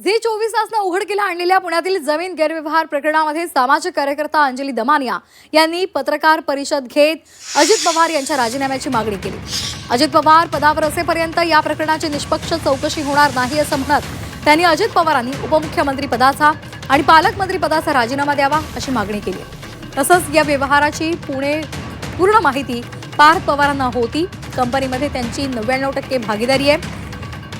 Zee चोवीस तासनं उघडकीला आणलेल्या पुण्यातील जमीन गैरव्यवहार प्रकरणामध्ये सामाजिक कार्यकर्ता अंजली दमानिया यांनी पत्रकार परिषद घेत अजित पवार यांच्या राजीनाम्याची मागणी केली. अजित पवार पदावर असेपर्यंत या प्रकरणाची निष्पक्ष चौकशी होणार नाही असं म्हणत त्यांनी अजित पवारांनी उपमुख्यमंत्री पदाचा आणि पालकमंत्री पदाचा राजीनामा द्यावा अशी मागणी केली. तसंच या व्यवहाराची पुणे पूर्ण माहिती पार्थ पवारांना होती. कंपनीमध्ये त्यांची नव्याण्णव टक्के भागीदारी आहे.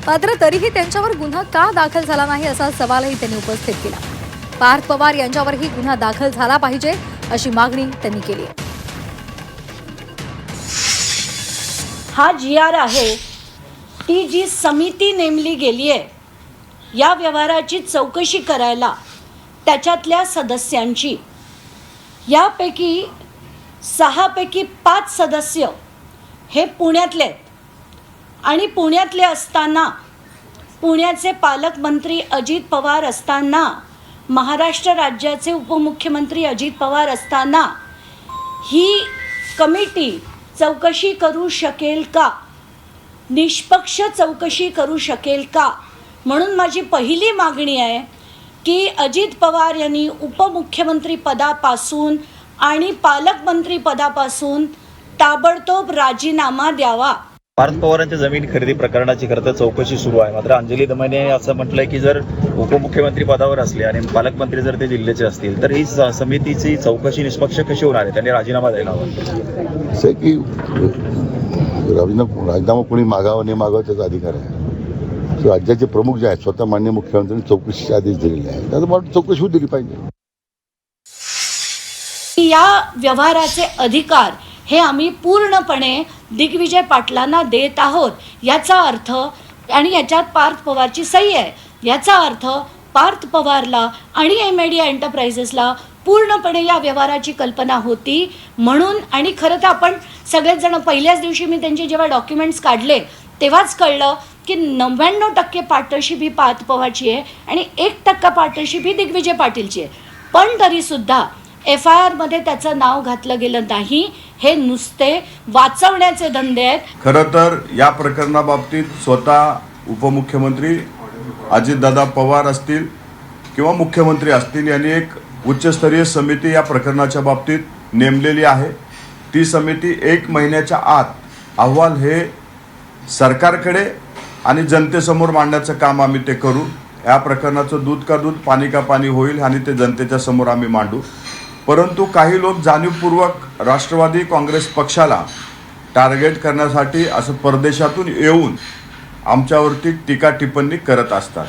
मात्र तरीही त्यांच्यावर गुन्हा का दाखल झाला नाही असा सवालही त्यांनी उपस्थित केला. पार्थ पवार यांच्यावरही गुन्हा दाखल झाला पाहिजे अशी मागणी त्यांनी केली. आहे हा जी आर आहे ती जी समिती नेमली गेली आहे या व्यवहाराची चौकशी करायला त्याच्यातल्या सदस्यांची. यापैकी सहापैकी पाच सदस्य हे पुण्यातले आहेत. आणि पुण्यातले असताना पुण्याचे पालकमंत्री अजित पवार असताना महाराष्ट्र राज्याचे उपमुख्यमंत्री अजित पवार असताना ही कमिटी चौकशी करू शकेल का? निष्पक्ष चौकशी करू शकेल का? म्हणून माझी पहिली मागणी आहे की अजित पवार यांनी उपमुख्यमंत्री पदापासून आणि पालकमंत्री पदापासून ताबडतोब राजीनामा द्यावा. पार्थ पवारांच्या जमीन खरेदी प्रकरणाची खरं तर चौकशी सुरू आहे. मात्र अंजली दमाने असं म्हटलंय की जर उपमुख्यमंत्री पदावर असले आणि पालकमंत्री जर ते जिल्ह्याचे असतील तर ही स- समितीची चौकशी निष्पक्ष कशी होणार आहे? त्यांनी राजीनामा द्यायला हवा. असं की राजीनामा राजीनामा कोणी मागावा नाही मागावा त्याचा अधिकार आहे. राज्याचे प्रमुख जे आहेत स्वतः मान्य मुख्यमंत्र्यांनी चौकशीचे आदेश दिलेले आहेत. त्याचं मला चौकशी होऊ दिली पाहिजे. या व्यवहाराचे अधिकार हे आम्ही पूर्णपणे दिग्विजय पाटलांना देत आहोत. याचा अर्थ आणि याच्यात पार्थ पवारची सही आहे. याचा अर्थ पार्थ पवारला आणि एम आय एंटरप्राइजेसला पूर्णपणे या व्यवहाराची कल्पना होती. म्हणून आणि खरं तर आपण सगळेच जण पहिल्याच दिवशी मी त्यांचे जेव्हा डॉक्युमेंट्स काढले तेव्हाच कळलं की नव्याण्णव टक्के पार्टनरशिप ही पार्थ पवारची आहे आणि एक टक्का पार्टनरशिप ही दिग्विजय पाटीलची आहे. पण तरीसुद्धा एफ आय आरमध्ये त्याचं नाव घातलं गेलं नाही. हे नुसते वाचवण्याचे धंदे आहेत. खरं तर या प्रकरणाबाबतीत स्वतः उपमुख्यमंत्री अजितदादा पवार असतील किंवा मुख्यमंत्री असतील यांनी एक उच्चस्तरीय समिती या प्रकरणाच्या बाबतीत नेमलेली आहे. ती समिती एक महिन्याच्या आत अहवाल हे सरकारकडे आणि जनतेसमोर मांडण्याचं काम आम्ही ते करू. या प्रकरणाचं दूध का दूध पाणी का पाणी होईल आणि ते जनतेच्या समोर आम्ही मांडू. परंतु काही लोक जाणीवपूर्वक राष्ट्रवादी काँग्रेस पक्षाला टार्गेट करण्यासाठी असं परदेशातून येऊन आमच्यावरती टीका टिप्पणी करत असतात.